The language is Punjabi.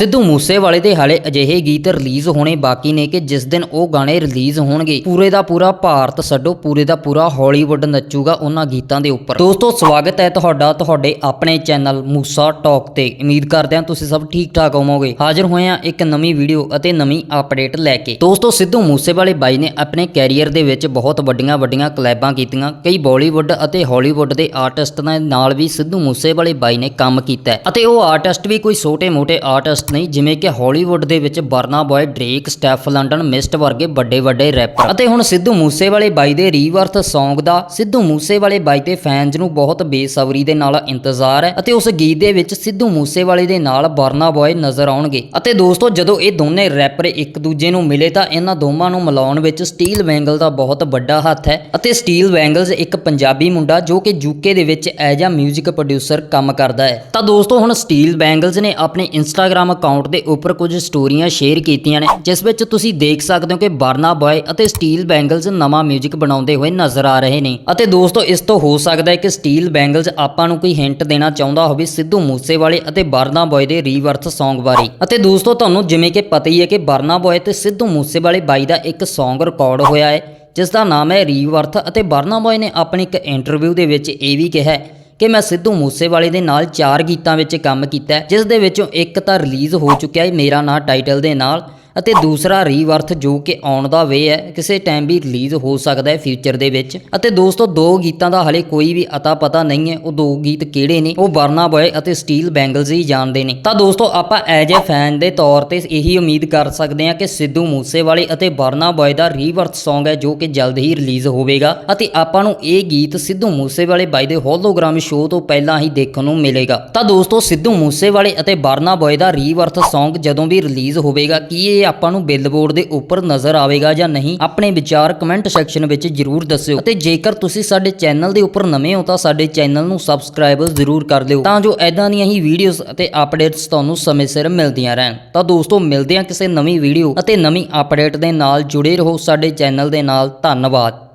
ਸਿੱਧੂ ਮੂਸੇਵਾਲੇ ਦੇ ਹਾਲੇ ਅਜਿਹੇ ਗੀਤ ਰਿਲੀਜ਼ ਹੋਣੇ ਬਾਕੀ ਨੇ ਕਿ ਜਿਸ ਦਿਨ ਉਹ ਗਾਣੇ ਰਿਲੀਜ਼ ਹੋਣਗੇ, ਪੂਰੇ ਦਾ ਪੂਰਾ ਭਾਰਤ ਛੱਡੋ, ਪੂਰੇ ਦਾ ਪੂਰਾ ਹਾਲੀਵੁੱਡ ਨੱਚੂਗਾ ਉਹਨਾਂ ਗੀਤਾਂ ਦੇ ਉੱਪਰ। ਦੋਸਤੋ, ਸਵਾਗਤ ਹੈ ਤੁਹਾਡਾ ਤੁਹਾਡੇ ਆਪਣੇ ਚੈਨਲ ਮੂਸਾ ਟਾਕ ਤੇ। ਉਮੀਦ ਕਰਦੇ ਹਾਂ ਤੁਸੀਂ ਸਭ ਠੀਕ ਠਾਕ ਹੋਵੋਗੇ। ਹਾਜ਼ਰ ਹੋਏ ਹਾਂ ਇੱਕ ਨਵੀਂ ਵੀਡੀਓ ਅਤੇ ਨਵੀਂ ਅਪਡੇਟ ਲੈ ਕੇ। ਦੋਸਤੋ, ਸਿੱਧੂ ਮੂਸੇਵਾਲੇ ਬਾਈ ਨੇ ਆਪਣੇ ਕੈਰੀਅਰ ਦੇ ਵਿੱਚ ਬਹੁਤ ਵੱਡੀਆਂ ਵੱਡੀਆਂ ਕਲੈਬਾਂ ਕੀਤੀਆਂ। ਕਈ ਬਾਲੀਵੁੱਡ ਅਤੇ ਹਾਲੀਵੁੱਡ ਦੇ ਆਰਟਿਸਟ ਦੇ ਨਾਲ ਵੀ ਸਿੱਧੂ ਮੂਸੇਵਾਲੇ ਬਾਈ ਨੇ ਕੰਮ ਕੀਤਾ ਅਤੇ ਉਹ ਆਰਟਿਸਟ ਵੀ ਕੋਈ ਛੋਟੇ-ਮੋਟੇ ਆਰਟਿਸਟ ਨਹੀਂ, ਜਿਵੇਂ ਕਿ ਹਾਲੀਵੁੱਡ ਦੇ ਵਿੱਚ Burna Boy Drake Steff London Mist ਵਰਗੇ ਵੱਡੇ ਵੱਡੇ ਰੈਪਰ ਅਤੇ ਹੁਣ ਸਿੱਧੂ ਮੂਸੇਵਾਲੇ ਬਾਈ ਦੇ ਰੀਵਰਥ Song ਦਾ ਸਿੱਧੂ ਮੂਸੇਵਾਲੇ ਬਾਈ ਤੇ ਫੈਨਸ ਨੂੰ ਬਹੁਤ ਬੇਸਬਰੀ ਦੇ ਨਾਲ ਇੰਤਜ਼ਾਰ ਹੈ ਅਤੇ ਉਸ ਗੀਤ ਦੇ ਵਿੱਚ ਸਿੱਧੂ ਮੂਸੇਵਾਲੇ ਦੇ ਨਾਲ ਬਰਨਾ ਬॉय ਨਜ਼ਰ ਆਉਣਗੇ। ਅਤੇ ਦੋਸਤੋ, ਜਦੋਂ ਇਹ ਦੋਨੇ ਰੈਪਰ ਇੱਕ ਦੂਜੇ ਨੂੰ ਮਿਲੇ ਤਾਂ ਇਹਨਾਂ ਦੋਵਾਂ ਨੂੰ ਮਿਲਾਉਣ ਵਿੱਚ ਸਟੀਲ ਬੈਂਗਲ ਦਾ ਬਹੁਤ ਵੱਡਾ ਹੱਥ ਹੈ ਅਤੇ ਸਟੀਲ ਵੈਂਗਲਸ ਇੱਕ ਪੰਜਾਬੀ ਮੁੰਡਾ ਜੋ ਕਿ ਯੂਕੇ ਦੇ ਵਿੱਚ ਐਜ਼ ਆ 뮤직 ਪ੍ਰੋਡਿਊਸਰ ਕੰਮ ਕਰਦਾ ਹੈ। ਤਾਂ ਦੋਸਤੋ, ਹੁਣ ਸਟੀਲ ਵੈਂਗਲਸ ਨੇ ਆਪਣੇ ਇੰਸਟਾਗ੍ਰਾਮ ਅਕਾਊਂਟ ਦੇ ਉੱਪਰ ਕੁਝ ਸਟੋਰੀਆਂ ਸ਼ੇਅਰ ਕੀਤੀਆਂ ਨੇ, ਜਿਸ ਵਿੱਚ ਤੁਸੀਂ ਦੇਖ ਸਕਦੇ ਹੋ ਕਿ ਬਰਨਾ ਬॉय ਅਤੇ ਸਟੀਲ ਬੈਂਗਲਸ ਨਵਾਂ 뮤직 ਬਣਾਉਂਦੇ ਹੋਏ ਨਜ਼ਰ ਆ ਰਹੇ ਨੇ। ਅਤੇ ਦੋਸਤੋ, ਇਸ ਤੋਂ ਹੋ ਸਕਦਾ ਹੈ ਕਿ ਸਟੀਲ ਬੈਂਗਲਸ ਆਪਾਂ ਨੂੰ ਕੋਈ ਹਿੰਟ ਦੇਣਾ ਚਾਹੁੰਦਾ ਹੋਵੇ ਸਿੱਧੂ ਮੂਸੇਵਾਲੇ ਅਤੇ ਬਰਨਾ ਬॉय ਦੇ ਰੀਵਰਥ Song ਬਾਰੇ। ਅਤੇ ਦੋਸਤੋ, ਤੁਹਾਨੂੰ ਜਿਵੇਂ ਕਿ ਪਤਾ ਹੀ ਹੈ ਕਿ ਬਰਨਾ ਬॉय ਤੇ ਸਿੱਧੂ ਮੂਸੇਵਾਲੇ ਬਾਈ ਦਾ ਇੱਕ Song ਰਿਕਾਰਡ ਹੋਇਆ ਹੈ ਜਿਸ ਦਾ ਨਾਮ ਹੈ ਰੀਵਰਥ ਅਤੇ ਬਰਨਾ ਬॉय ਨੇ ਆਪਣੀ ਇੱਕ ਇੰਟਰਵਿਊ ਦੇ ਵਿੱਚ ਇਹ ਵੀ ਕਿਹਾ ਹੈ ਕਿ ਮੈਂ ਸਿੱਧੂ ਮੂਸੇਵਾਲੇ ਦੇ ਨਾਲ ਚਾਰ ਗੀਤਾਂ ਵਿੱਚ ਕੰਮ ਕੀਤਾ ਜਿਸ ਦੇ ਵਿੱਚੋਂ ਇੱਕ ਤਾਂ ਰਿਲੀਜ਼ ਹੋ ਚੁੱਕਿਆ ਹੈ, ਮੇਰਾ ਨਾਂ ਟਾਈਟਲ ਦੇ ਨਾਲ। ਅਤੇ ਦੂਸਰਾ ਰੀਵਰਥ ਜੋ ਕਿ ਆਉਣ ਦਾ ਵੇ ਹੈ, ਕਿਸੇ ਟਾਈਮ ਵੀ ਰਿਲੀਜ਼ ਹੋ ਸਕਦਾ ਹੈ ਫਿਊਚਰ ਦੇ ਵਿੱਚ। ਅਤੇ ਦੋਸਤੋ, ਦੋ ਗੀਤਾਂ ਦਾ ਹਲੇ ਕੋਈ ਵੀ ਅਤਾ ਪਤਾ ਨਹੀਂ ਹੈ, ਉਹ ਦੋ ਗੀਤ ਕਿਹੜੇ ਨੇ? ਉਹ ਬਰਨਾ ਬੋਏ ਅਤੇ ਸਟੀਲ ਬੈਂਗਲਜ਼ ਹੀ ਜਾਣਦੇ ਨੇ। ਤਾਂ ਦੋਸਤੋ, ਆਪਾਂ ਐਜ ਅ ਫੈਨ ਦੇ ਤੌਰ ਤੇ ਇਹੀ ਉਮੀਦ ਕਰ ਸਕਦੇ ਹਾਂ ਕਿ ਸਿੱਧੂ ਮੂਸੇਵਾਲੇ ਅਤੇ ਬਰਨਾ ਬੋਏ ਦਾ ਰੀਵਰਥ Song ਹੈ, ਜੋ ਕਿ ਜਲਦ ਹੀ ਰਿਲੀਜ਼ ਹੋਵੇਗਾ। ਅਤੇ ਆਪਾਂ ਨੂੰ ਇਹ ਗੀਤ ਸਿੱਧੂ ਮੂਸੇਵਾਲੇ ਬਾਈ ਦੇ ਹੋਲੋਗ੍ਰਾਮ ਸ਼ੋਅ ਤੋਂ ਪਹਿਲਾਂ ਹੀ ਦੇਖਣ ਨੂੰ ਮਿਲੇਗਾ। ਤਾਂ ਦੋਸਤੋ, ਸਿੱਧੂ ਮੂਸੇਵਾਲੇ ਅਤੇ ਬਰਨਾ ਬੋਏ ਦਾ ਰੀਵਰਥ Song ਜਦੋਂ ਵੀ ਰਿਲੀਜ਼ ਹੋਵੇਗਾ, ਕੀ ਇਹ ਆਪਾਂ ਨੂੰ ਬਿਲਬੋਰਡ ਦੇ ਉੱਪਰ ਨਜ਼ਰ ਆਵੇਗਾ ਜਾਂ ਨਹੀਂ, ਆਪਣੇ ਵਿਚਾਰ ਕਮੈਂਟ ਸੈਕਸ਼ਨ ਵਿੱਚ ਜਰੂਰ ਦੱਸਿਓ। ਅਤੇ ਜੇਕਰ ਤੁਸੀਂ ਸਾਡੇ ਚੈਨਲ ਦੇ ਉੱਪਰ ਨਵੇਂ ਹੋ ਤਾਂ ਸਾਡੇ ਚੈਨਲ ਨੂੰ ਸਬਸਕ੍ਰਾਈਬ ਜ਼ਰੂਰ ਕਰ ਲਿਓ। ਤਾਂ ਜੋ ਐਦਾਂ ਦੀਆਂ ਹੀ ਵੀਡੀਓਜ਼ ਅਤੇ ਅਪਡੇਟਸ ਤੁਹਾਨੂੰ ਸਮੇਂ ਸਿਰ ਮਿਲਦੀਆਂ ਰਹਿਣ। ਤਾਂ ਦੋਸਤੋ, ਮਿਲਦੇ ਹਾਂ ਕਿਸੇ ਨਵੀਂ ਵੀਡੀਓ ਅਤੇ ਨਵੀਂ ਅਪਡੇਟ ਦੇ ਨਾਲ। ਜੁੜੇ ਰਹੋ ਸਾਡੇ ਚੈਨਲ ਦੇ ਨਾਲ। ਧੰਨਵਾਦ।